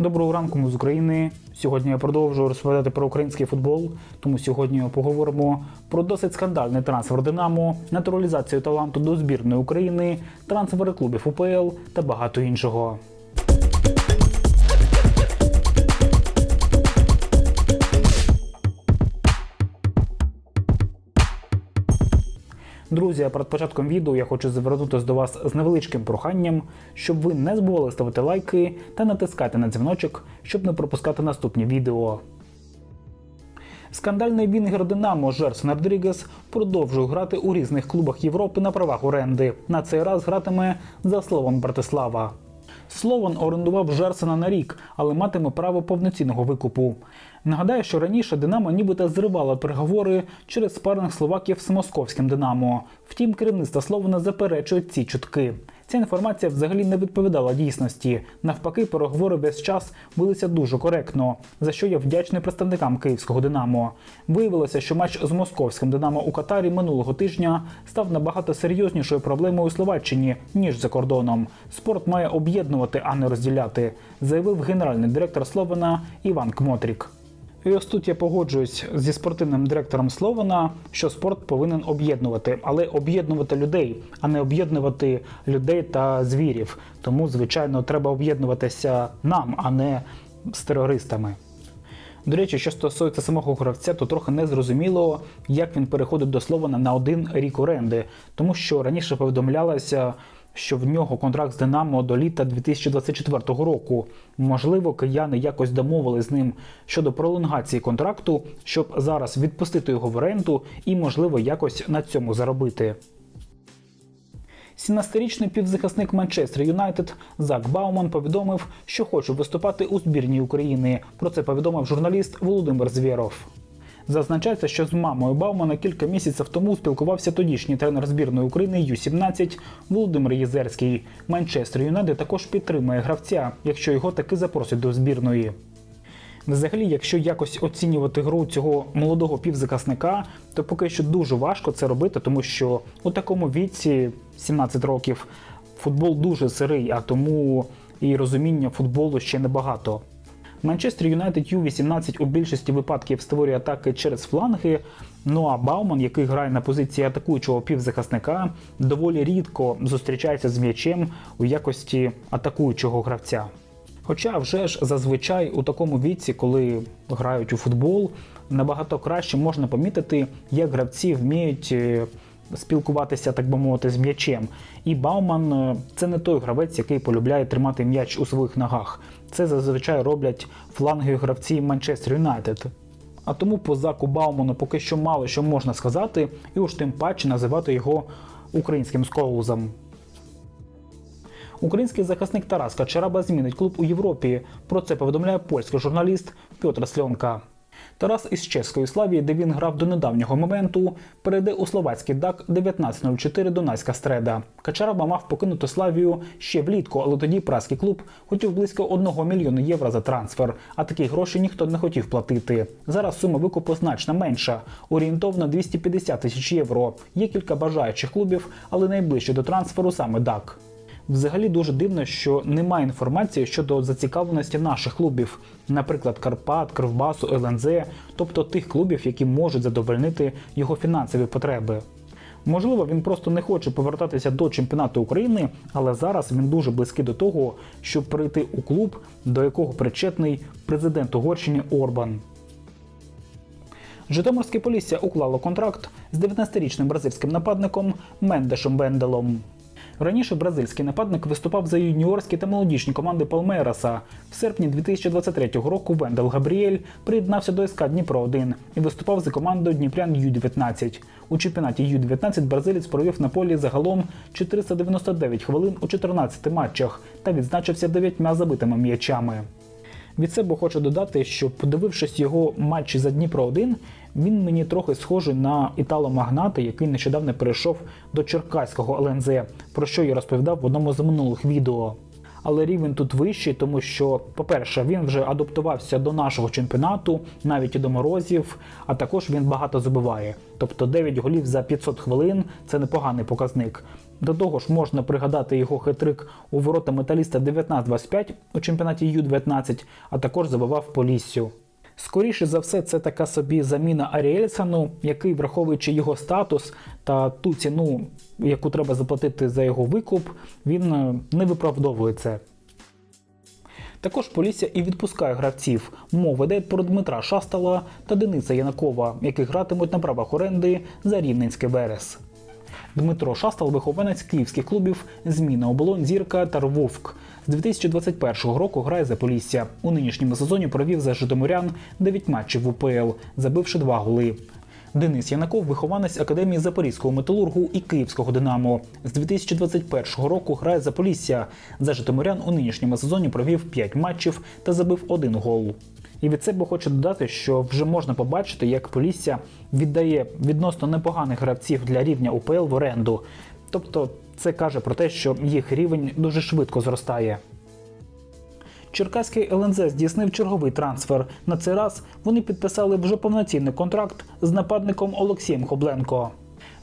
Доброго ранку, ми з України. Сьогодні я продовжую розповідати про український футбол. Тому сьогодні поговоримо про досить скандальний трансфер Динамо, натуралізацію таланту до збірної України, трансфери клубів УПЛ та багато іншого. Друзі, перед початком відео я хочу звернутися до вас з невеличким проханням, щоб ви не забували ставити лайки та натискати на дзвіночок, щоб не пропускати наступні відео. Скандальний вінгер Динамо Жерсон Родрігес продовжує грати у різних клубах Європи на правах оренди. На цей раз гратиме за Словом Братислава. Слован орендував Жерсена на рік, але матиме право повноцінного викупу. Нагадаю, що раніше Динамо нібито зривало переговори через спарних словаків з московським Динамо. Втім, керівництво Слована заперечує ці чутки. Ця інформація взагалі не відповідала дійсності. Навпаки, переговори весь час велися дуже коректно, за що я вдячний представникам київського Динамо. Виявилося, що матч з московським Динамо у Катарі минулого тижня став набагато серйознішою проблемою у Словаччині ніж за кордоном. Спорт має об'єднувати, а не розділяти, заявив генеральний директор Слована Іван Кмотрік. І ось тут я погоджуюсь зі спортивним директором Слована, що спорт повинен об'єднувати, але об'єднувати людей, а не об'єднувати людей та звірів. Тому, звичайно, треба об'єднуватися нам, а не з терористами. До речі, що стосується самого гравця, то трохи не зрозуміло, як він переходить до Слована на один рік оренди, тому що раніше повідомлялося, що в нього контракт з Динамо до літа 2024 року. Можливо, кияни якось домовили з ним щодо пролонгації контракту, щоб зараз відпустити його в оренду і, можливо, якось на цьому заробити. 17-річний півзахисник Манчестер Юнайтед Зак Бауман повідомив, що хоче виступати у збірній України. Про це повідомив журналіст Володимир Звєров. Зазначається, що з мамою Баумана кілька місяців тому спілкувався тодішній тренер збірної України Ю-17 Володимир Єзерський. Манчестер Юнайтед також підтримує гравця, якщо його таки запросять до збірної. Взагалі, якщо якось оцінювати гру цього молодого півзахисника, то поки що дуже важко це робити, тому що у такому віці, 17 років, футбол дуже сирий, а тому і розуміння футболу ще небагато. Манчестер Юнайтед Ю-18 у більшості випадків створює атаки через фланги. Ну а Бауман, який грає на позиції атакуючого півзахисника, доволі рідко зустрічається з м'ячем у якості атакуючого гравця. Хоча вже ж зазвичай у такому віці, коли грають у футбол, набагато краще можна помітити, як гравці вміють е, спілкуватися, так би мовити, з м'ячем. І Бауман е, це не той гравець, який полюбляє тримати м'яч у своїх ногах. Це зазвичай роблять флангові гравці Манчестер Юнайтед. А тому по Заку Бауману поки що мало що можна сказати, і уж тим паче називати його українським скоузом. Український захисник Тарас Качараба змінить клуб у Європі. Про це повідомляє польський журналіст Петр Сльонка. Тарас із чеської Славії, де він грав до недавнього моменту, перейде у словацький ДАК 1904 Донецька Стреда. Качараба мав покинути Славію ще влітку, але тоді праський клуб хотів близько 1 мільйона євро за трансфер, а такі гроші ніхто не хотів платити. Зараз сума викупу значно менша, орієнтовно 250 тисяч євро. Є кілька бажаючих клубів, але найближче до трансферу саме ДАК. Взагалі дуже дивно, що немає інформації щодо зацікавленості наших клубів, наприклад, Карпат, Кривбасу, ЛНЗ, тобто тих клубів, які можуть задовольнити його фінансові потреби. Можливо, він просто не хоче повертатися до чемпіонату України, але зараз він дуже близький до того, щоб прийти у клуб, до якого причетний президент Угорщини Орбан. Житомирське Полісся уклало контракт з 19-річним бразильським нападником Мендешем Бенделом. Раніше бразильський нападник виступав за юніорські та молодіжні команди Палмераса. В серпні 2023 року Вендел Габріель приєднався до СК Дніпро 1 і виступав за командою Дніпрян Ю-19. У чемпіонаті Ю-19 бразилець провів на полі загалом 499 хвилин у 14 матчах та відзначився 9 забитими м'ячами. Від себе хочу додати, що подивившись його матчі за Дніпро 1 він мені трохи схожий на італо-магната, який нещодавно перейшов до Черкаського ЛНЗ, про що я розповідав в одному з минулих відео. Але рівень тут вищий, тому що, по-перше, він вже адаптувався до нашого чемпіонату, навіть і до морозів, а також він багато забиває. Тобто 9 голів за 500 хвилин це непоганий показник. До того ж, можна пригадати його хитрик у ворота металіста 19-25 у чемпіонаті Ю-19, а також забивав по ліссю. Скоріше за все, це така собі заміна Аріельсону, який, враховуючи його статус та ту ціну, яку треба заплатити за його викуп, він е, не виправдовує це. Також Полісся і відпускає гравців. Мова йде про Дмитра Шастала та Дениса Янакова, які гратимуть на правах оренди за Рівненський Верес. Дмитро Шастал вихованець київських клубів Зміна Оболонь, Зірка та Рвовк. З 2021 року грає за Полісся. У нинішньому сезоні провів за Житомирян 9 матчів в УПЛ, забивши 2 голи. Денис Янаков вихованець Академії Запорізького металургу і Київського Динамо. З 2021 року грає за Полісся. За Житомирян у нинішньому сезоні провів 5 матчів та забив один гол. І від себе хочу додати, що вже можна побачити, як Полісся віддає відносно непоганих гравців для рівня УПЛ в оренду. Тобто це каже про те, що їх рівень дуже швидко зростає. Черкаський ЛНЗ здійснив черговий трансфер. На цей раз вони підписали вже повноцінний контракт з нападником Олексієм Хобленко.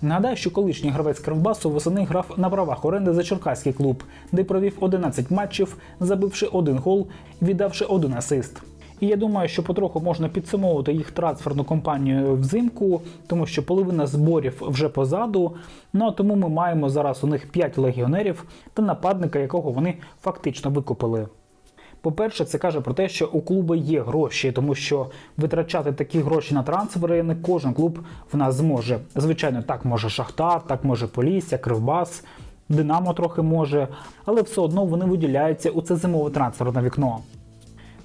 Нагадаю, що колишній гравець Кривбасу восени грав на правах оренди за Черкаський клуб, де провів 11 матчів, забивши один гол віддавши один асист. І я думаю, що потроху можна підсумовувати їх трансферну кампанію взимку, тому що половина зборів вже позаду. Ну а тому ми маємо зараз у них 5 легіонерів та нападника, якого вони фактично викупили. По-перше, це каже про те, що у клубу є гроші, тому що витрачати такі гроші на трансфери не кожен клуб в нас зможе. Звичайно, так може Шахтар, так може Полісся, Кривбас, Динамо трохи може, але все одно вони виділяються у це зимове трансферне вікно.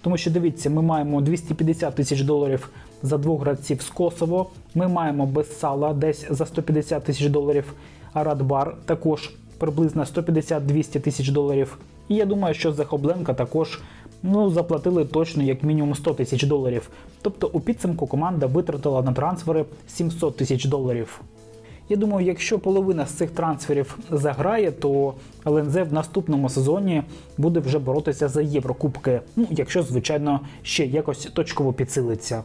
Тому що дивіться, ми маємо 250 тисяч доларів за двох гравців з Косово. Ми маємо без сала десь за 150 тисяч доларів. А Радбар також приблизно 150-200 тисяч доларів. І я думаю, що за Хобленка також ну, заплатили точно як мінімум 100 тисяч доларів. Тобто у підсумку команда витратила на трансфери 700 тисяч доларів. Я думаю, якщо половина з цих трансферів заграє, то ЛНЗ в наступному сезоні буде вже боротися за Єврокубки. Ну, якщо, звичайно, ще якось точково підсилиться.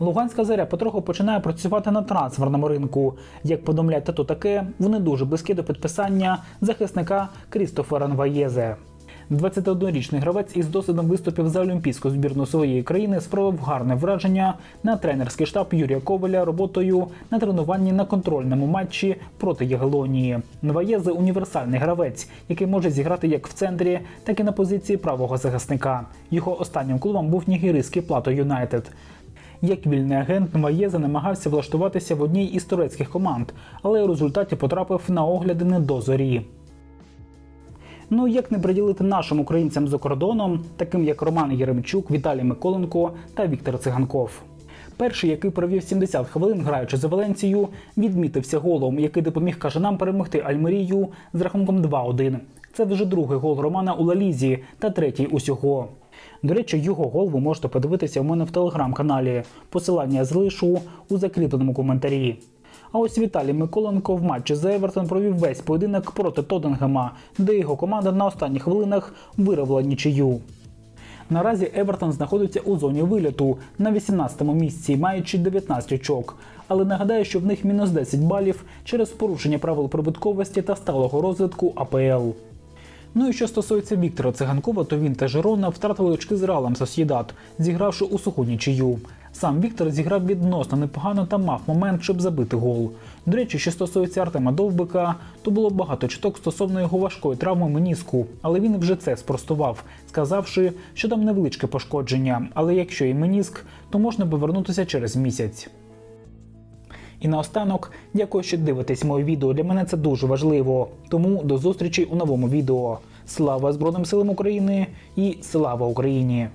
Луганська заря потроху починає працювати на трансферному ринку. Як повідомляє тато таке, вони дуже близькі до підписання захисника Крістофера Нваєзе. 21-річний гравець із досвідом виступів за олімпійську збірну своєї країни справив гарне враження на тренерський штаб Юрія Коваля роботою на тренуванні на контрольному матчі проти Ягелонії. Нваєзе універсальний гравець, який може зіграти як в центрі, так і на позиції правого захисника. Його останнім клубом був нігерійський Плато Юнайтед. Як вільний агент Нваєзе намагався влаштуватися в одній із турецьких команд, але у результаті потрапив на огляди не до зорі. Ну як не приділити нашим українцям за кордоном, таким як Роман Єремчук, Віталій Миколенко та Віктор Циганков. Перший, який провів 70 хвилин, граючи за Валенцію, відмітився голом, який допоміг кажанам перемогти Альмерію з рахунком 2-1. Це вже другий гол Романа у Лалізі та третій усього. До речі, його гол ви можете подивитися у мене в телеграм-каналі. Посилання залишу у закріпленому коментарі. А ось Віталій Миколенко в матчі за Евертон провів весь поєдинок проти Тоттенгема, де його команда на останніх хвилинах виробила нічию. Наразі Евертон знаходиться у зоні виліту на 18-му місці, маючи 19 очок. Але нагадаю, що в них мінус 10 балів через порушення правил прибутковості та сталого розвитку АПЛ. Ну і що стосується Віктора Циганкова, то він та Жерона втратили очки з Реалом Сосєдат, зігравши у суху нічию. Сам Віктор зіграв відносно непогано та мав момент, щоб забити гол. До речі, що стосується Артема Довбика, то було багато чуток стосовно його важкої травми меніску, але він вже це спростував, сказавши, що там невеличке пошкодження, але якщо і меніск, то можна повернутися через місяць. І наостанок, дякую, що дивитесь моє відео. Для мене це дуже важливо. Тому до зустрічі у новому відео. Слава Збройним силам України і слава Україні!